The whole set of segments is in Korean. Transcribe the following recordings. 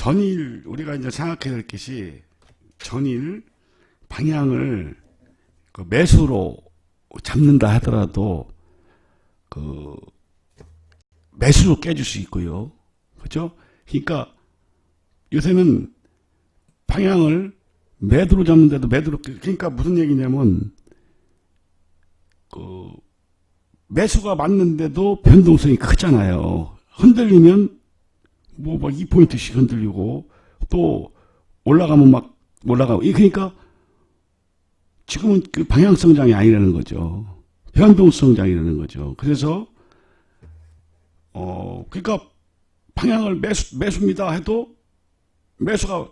전일 우리가 이제 생각해야 될 것이 전일 방향을 그 매수로 잡는다 하더라도 그 매수로 깨줄 수 있고요. 그죠? 그러니까 요새는 방향을 매도로 잡는데도 매도로 깨- 그러니까 무슨 얘기냐면 그 매수가 맞는데도 변동성이 크잖아요. 흔들리면 뭐 막 2포인트씩 흔들리고 또 올라가면 막 올라가고 이 그러니까 지금은 그 방향 성장이 아니라는 거죠. 변동 성장이라는 거죠. 그래서 어 그러니까 방향을 매수 매수입니다 해도 매수가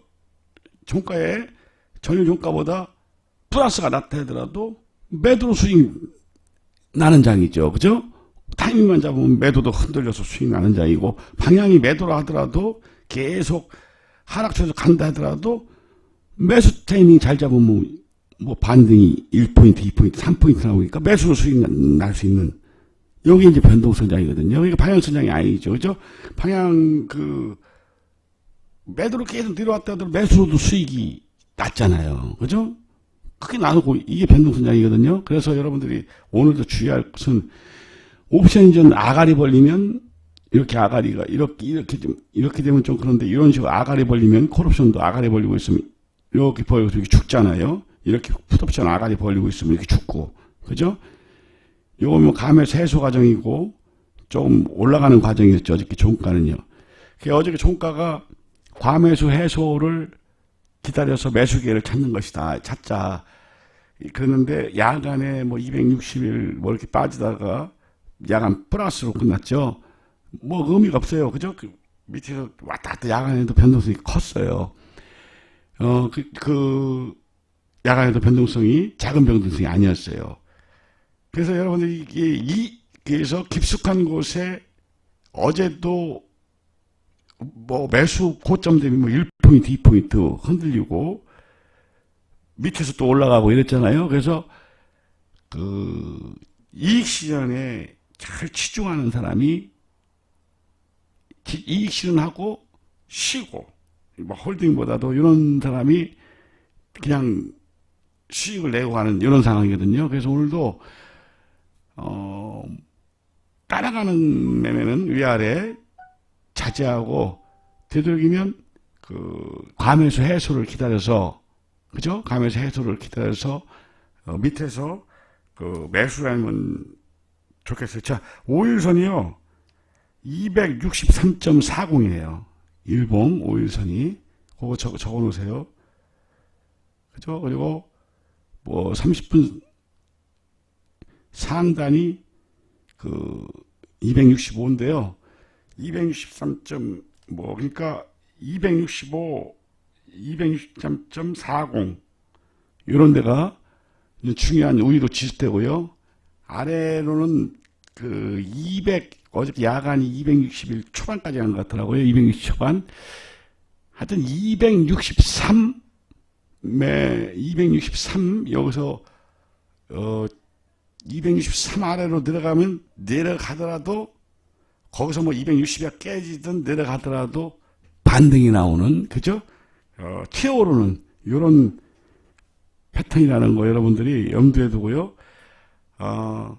종가에 전일 종가보다 플러스가 나타나더라도 매도로 수익 나는 장이죠. 그죠? 타이밍만 잡으면 매도도 흔들려서 수익 나는 장이고 방향이 매도라 하더라도 계속 하락세에서 간다 하더라도 매수 타이밍 잘 잡으면 뭐 반등이 1포인트, 2포인트, 3포인트 나오니까 매수로 수익 날 수 있는 여기 이제 변동성장이거든요. 그러니까 방향성장이 아니죠. 그죠? 방향 그 매도로 계속 내려왔다 하더라도 매수로도 수익이 낮잖아요. 그죠? 크게 나누고 이게 변동성장이거든요. 그래서 여러분들이 오늘도 주의할 것은 옵션전 아가리 벌리면 이렇게 아가리가 이렇게 이렇게 좀 이렇게 되면 좀 그런데 이런 식으로 아가리 벌리면 콜옵션도 아가리 벌리고 있으면 이렇게 벌리고 이렇게 죽잖아요. 이렇게 풋옵션 아가리 벌리고 있으면 이렇게 죽고 그죠? 요거 뭐 감에서 해소 과정이고 좀 올라가는 과정이었죠. 어저께 종가는요. 그 어저께 종가가 과매수 해소를 기다려서 매수기회를 찾는 것이다. 찾자. 그랬는데 야간에 뭐 260일 뭐 이렇게 빠지다가 야간 플러스로 끝났죠. 뭐 의미가 없어요. 그죠? 그 밑에서 왔다 갔다 야간에도 변동성이 컸어요. 어, 그, 그, 야간에도 변동성이 작은 변동성이 아니었어요. 그래서 여러분들이 이게 이, 그래서 깊숙한 곳에 어제도 뭐 매수 고점 되면 뭐 1포인트, 2포인트 흔들리고 밑에서 또 올라가고 이랬잖아요. 그래서 그 이익 실현에 잘 치중하는 사람이 기- 이익 실현하고 쉬고 뭐 홀딩보다도 이런 사람이 그냥 수익을 내고 가는 이런 상황이거든요. 그래서 오늘도 어 따라가는 매매는 위아래 자제하고 되도록이면 그 과매수 해소를 기다려서 그죠? 과매수 해소를 기다려서 어, 밑에서 그 매수하면 좋겠어요. 자, 5일선이요. 263.40이에요. 일봉 5일선이. 그거 적, 적어 놓으세요. 그죠? 그리고 뭐 30분 상단이 그 265인데요. 263. 뭐 그러니까 265, 263.40 이런 데가 중요한 우위로 지수되고요. 아래로는 그 200, 어저께 야간이 261 초반까지 간 것 같더라고요. 260 초반. 하여튼 263, 매, 263, 여기서, 어, 263 아래로 내려가면, 내려가더라도, 거기서 뭐 260이 깨지든 내려가더라도 반등이 나오는, 그죠? 어, 튀어오르는, 요런 패턴이라는 거 여러분들이 염두에 두고요. 어,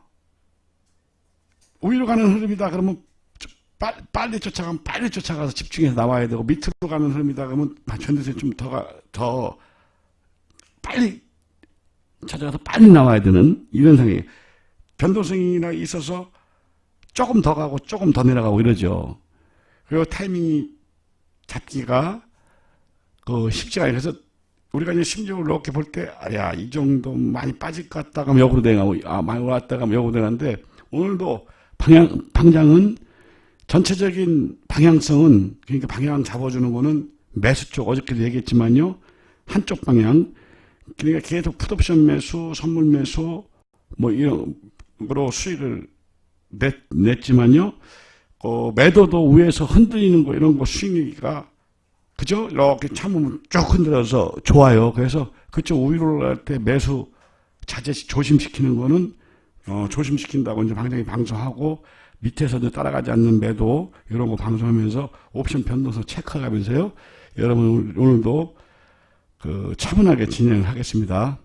우위로 가는 흐름이다 그러면 빨리, 빨리 쫓아가면 빨리 쫓아가서 집중해서 나와야 되고 밑으로 가는 흐름이다 그러면 전대세 좀더 더 빨리 찾아가서 빨리 나와야 되는 이런 상황이에요. 변동성이나 있어서 조금 더 가고 조금 더 내려가고 이러죠. 그리고 타이밍이 잡기가 그 쉽지가 않아요. 그래서 우리가 이제 심적으로 이렇게 볼 때, 아, 야, 이 정도 많이 빠질 것 같다 하면 역으로 대가고, 아, 많이 올랐다 하면 역으로 대가는데, 오늘도 방향, 방장은 전체적인 방향성은, 그러니까 방향 잡아주는 거는 매수 쪽, 어저께도 얘기했지만요, 한쪽 방향, 그러니까 계속 풋옵션 매수, 선물 매수, 뭐 이런 거로 수익을 냈, 냈지만요, 어, 매도도 위에서 흔들리는 거, 이런 거 수익이가 그죠? 이렇게 참으면 쭉 흔들어서 좋아요. 그래서 그쪽 우위로 올라갈 때 매수 자제 조심시키는 거는 어, 조심시킨다고 이제 방장이 방송하고 밑에서도 따라가지 않는 매도 이런 거 방송하면서 옵션 변동성 체크하면서요. 여러분 오늘도 그 차분하게 진행을 하겠습니다.